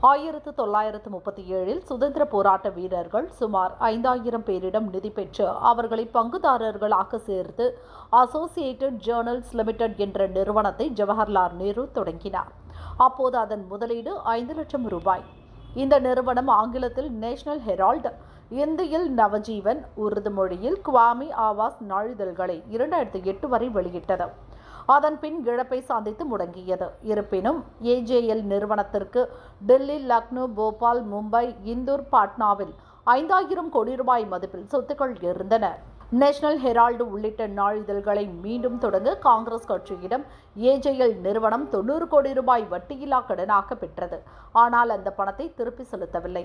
ஆயிரத்து தொள்ளாயிரத்து முப்பத்தி ஏழில் சுதந்திர போராட்ட வீரர்கள் சுமார் ஐந்தாயிரம் பேரிடம் நிதி பெற்று அவர்களை பங்குதாரர்களாக சேர்த்து அசோசியேட்டட் ஜேர்னல்ஸ் லிமிடெட் என்ற நிறுவனத்தை ஜவஹர்லால் நேரு தொடங்கினார். அப்போது அதன் முதலீடு ஐந்து லட்சம் ரூபாய். இந்த நிறுவனம் ஆங்கிலத்தில் நேஷனல் ஹெரால்ட் இந்தியில் நவஜீவன் உருது மொழியில் குவாமி ஆவாஸ் நாளிதழ்களை இரண்டாயிரத்தி எட்டு வரை வெளியிட்டது. அதன் பின் இழப்பை சந்தித்து முடங்கியது. இருப்பினும் ஏஜேஎல் நிறுவனத்திற்கு டெல்லி லக்னோ போபால் மும்பை இந்தூர் பாட்னாவில் ஐந்தாயிரம் கோடி ரூபாய் மதிப்பில் சொத்துக்கள் இருந்தன. நேஷனல் ஹெரால்டு உள்ளிட்ட நாளிதழ்களை மீண்டும் தொடங்க காங்கிரஸ் கட்சியிடம் ஏஜேஎல் நிறுவனம் தொண்ணூறு கோடி ரூபாய் வட்டியில்லா கடனாக பெற்றது. ஆனால் அந்த பணத்தை திருப்பி செலுத்தவில்லை.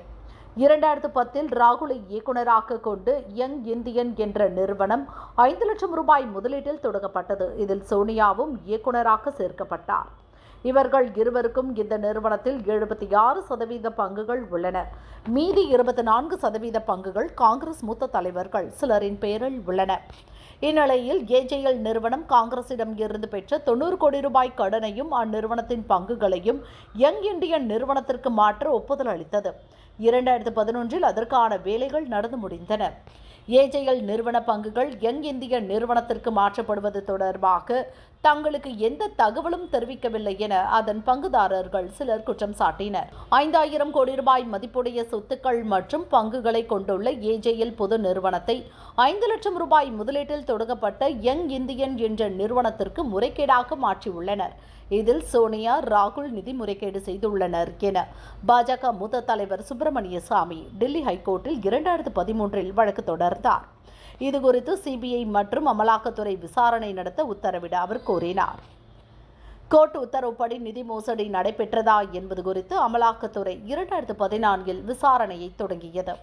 இரண்டாயிரத்து பத்தில் ராகுலை இயக்குநராக கொண்டு யங் இந்தியன் என்ற நிறுவனம் ஐந்து லட்சம் ரூபாய் முதலீட்டில் தொடங்கப்பட்டது. இதில் சோனியாவும் இயக்குநராக சேர்க்கப்பட்டார். இவர்கள் இருவருக்கும் இந்த நிறுவனத்தில் எழுபத்தி ஆறு சதவீத பங்குகள் உள்ளன. மீதி இருபத்தி நான்கு சதவீத பங்குகள் காங்கிரஸ் மூத்த தலைவர்கள் சிலரின் பெயரில் உள்ளன. இந்நிலையில் ஏஜேஎல் நிறுவனம் காங்கிரசிடம் இருந்து பெற்ற தொண்ணூறு கோடி ரூபாய் கடனையும் அந்நிறுவனத்தின் பங்குகளையும் யங் இந்தியன் நிறுவனத்திற்கு மாற்ற ஒப்புதல் அளித்தது. இரண்டாயிரத்து பதினொன்றில் அதற்கான வேலைகள் நடந்து முடிந்தன. ஏஜெயல் நிறுவன பங்குகள் யங் இந்திய நிறுவனத்திற்கு மாற்றப்படுவது தொடர்பாக தங்களுக்கு எந்த தகவலும் தெரிவிக்கவில்லை என அதன் பங்குதாரர்கள் சிலர் குற்றம் சாட்டினர். ஐந்தாயிரம் கோடி ரூபாய் மதிப்புடைய சொத்துக்கள் மற்றும் பங்குகளை கொண்டுள்ள ஏஜெயல் பொது நிறுவனத்தை ஐந்து லட்சம் ரூபாய் முதலீட்டில் தொடங்கப்பட்ட யங் இந்தியன் என்ற நிறுவனத்திற்கு முறைகேடாக மாற்றியுள்ளனர். இதில் சோனியா ராகுல் நிதி முறைகேடு செய்துள்ளனர் என பாஜக மூத்த தலைவர் சுப்பிரமணிய சுப்பிரமணியசாமி டெல்லி ஹைகோர்ட்டில் இரண்டாயிரத்து பதிமூன்றில் வழக்கு தொடர்ந்தார். இதுகுறித்து சிபிஐ மற்றும் அமலாக்கத்துறை விசாரணை நடத்த உத்தரவிட அவர் கோரினார். கோர்ட் உத்தரவுப்படி நிதி மோசடி நடைபெற்றதா என்பது குறித்து அமலாக்கத்துறை இரண்டாயிரத்து பதினான்கில் விசாரணையை தொடங்கியது.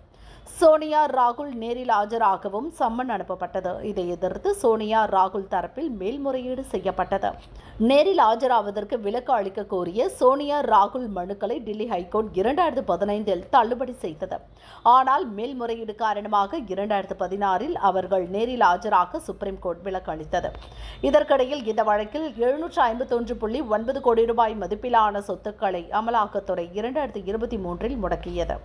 சோனியா ராகுல் நேரில் ஆஜராகவும் சம்மன் அனுப்பப்பட்டது. இதை எதிர்த்து சோனியா ராகுல் தரப்பில் மேல்முறையீடு செய்யப்பட்டது. நேரில் ஆஜராவதற்கு விலக்கு அளிக்க கோரிய சோனியா ராகுல் மனுக்களை டெல்லி ஹைகோர்ட் இரண்டாயிரத்து பதினைந்தில் தள்ளுபடி செய்தது. ஆனால் மேல்முறையீடு காரணமாக இரண்டாயிரத்து பதினாறில் அவர்கள் நேரில் ஆஜராக சுப்ரீம் கோர்ட் விலக்கு அளித்தது. இதற்கிடையில் இந்த வழக்கில் எழுநூற்று ஐம்பத்தொன்று புள்ளி ஒன்பது கோடி ரூபாய் மதிப்பிலான சொத்துக்களை அமலாக்கத்துறை இரண்டாயிரத்து இருபத்தி மூன்றில் முடக்கியது.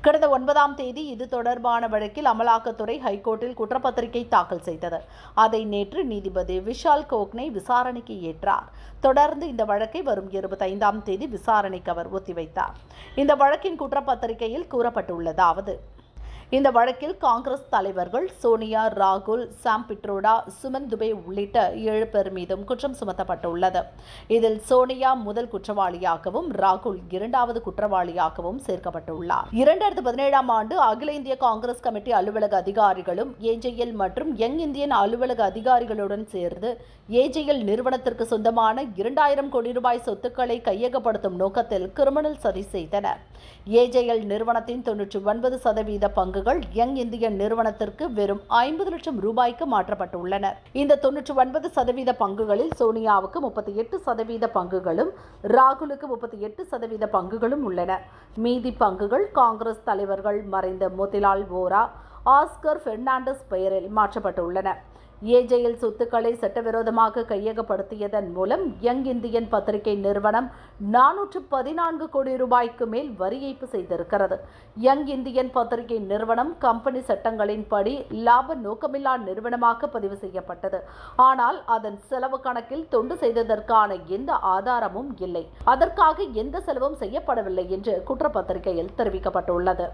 கடந்த ஒன்பதாம் தேதி இது தொடர்பான வழக்கில் அமலாக்கத்துறை ஹைகோர்ட்டில் குற்றப்பத்திரிகை தாக்கல் செய்தது. அதை நேற்று நீதிபதி விஷால் கோக்னே விசாரணைக்கு ஏற்றார். தொடர்ந்து இந்த வழக்கை வரும் இருபத்தைந்தாம் தேதி விசாரணைக்கு அவர் ஒத்திவைத்தார். இந்த வழக்கின் குற்றப்பத்திரிகையில் கூறப்பட்டுள்ளதாவது இந்த வழக்கில் காங்கிரஸ் தலைவர்கள் சோனியா ராகுல் சாம் பிட்ரோடா சுமன் துபே உள்ளிட்ட ஏழு பேர் மீதும் குற்றம் சுமத்தப்பட்டுள்ளது. இதில் சோனியா முதல் குற்றவாளியாகவும் ராகுல் இரண்டாவது குற்றவாளியாகவும் சேர்க்கப்பட்டுள்ளார். இரண்டாயிரத்து பதினேழாம் ஆண்டு அகில இந்திய காங்கிரஸ் கமிட்டி அலுவலக அதிகாரிகளும் ஏஜேஎல் மற்றும் யங் இந்தியன் அலுவலக அதிகாரிகளுடன் சேர்ந்து ஏஜேஎல் நிறுவனத்திற்கு சொந்தமான இரண்டாயிரம் கோடி ரூபாய் சொத்துக்களை கையகப்படுத்தும் நோக்கத்தில் கிரிமினல் சதி செய்தனர். ஏஜேஎல் நிறுவனத்தின் தொன்னூற்றி ஒன்பது சதவீத பங்கு பங்குகள் யங் இந்தியன் நிறுவனத்திற்கு வெறும் ஐம்பது லட்சம் ரூபாய்க்கு மாற்றப்பட்டுள்ளன இந்த தொன்னூற்றி ஒன்பது சதவீத பங்குகளில் சோனியாவுக்கு முப்பத்தி எட்டு சதவீத பங்குகளும் ராகுலுக்கு முப்பத்தி எட்டு சதவீத பங்குகளும் உள்ளன. மீதி பங்குகள் காங்கிரஸ் தலைவர்கள் மறைந்த மோதிலால் வோரா ஆஸ்கர் பெர்னாண்டஸ் பெயரில் மாற்றப்பட்டுள்ளன. ஏஜெயில் சொத்துக்களை சட்டவிரோதமாக கையகப்படுத்தியதன் மூலம் யங் இந்தியன் பத்திரிகை நிறுவனம் நானூற்று பதினான்கு கோடி ரூபாய்க்கு மேல் வரி ஏய்ப்பு செய்திருக்கிறது. யங் இந்தியன் பத்திரிகை நிறுவனம் கம்பெனி சட்டங்களின்படி லாப நோக்கமில்லா நிறுவனமாக பதிவு செய்யப்பட்டது. ஆனால் அதன் செலவு கணக்கில் தொண்டு செய்ததற்கான எந்த ஆதாரமும் இல்லை. அதற்காக எந்த செலவும் செய்யப்படவில்லை என்று குற்றப்பத்திரிகையில் தெரிவிக்கப்பட்டுள்ளது.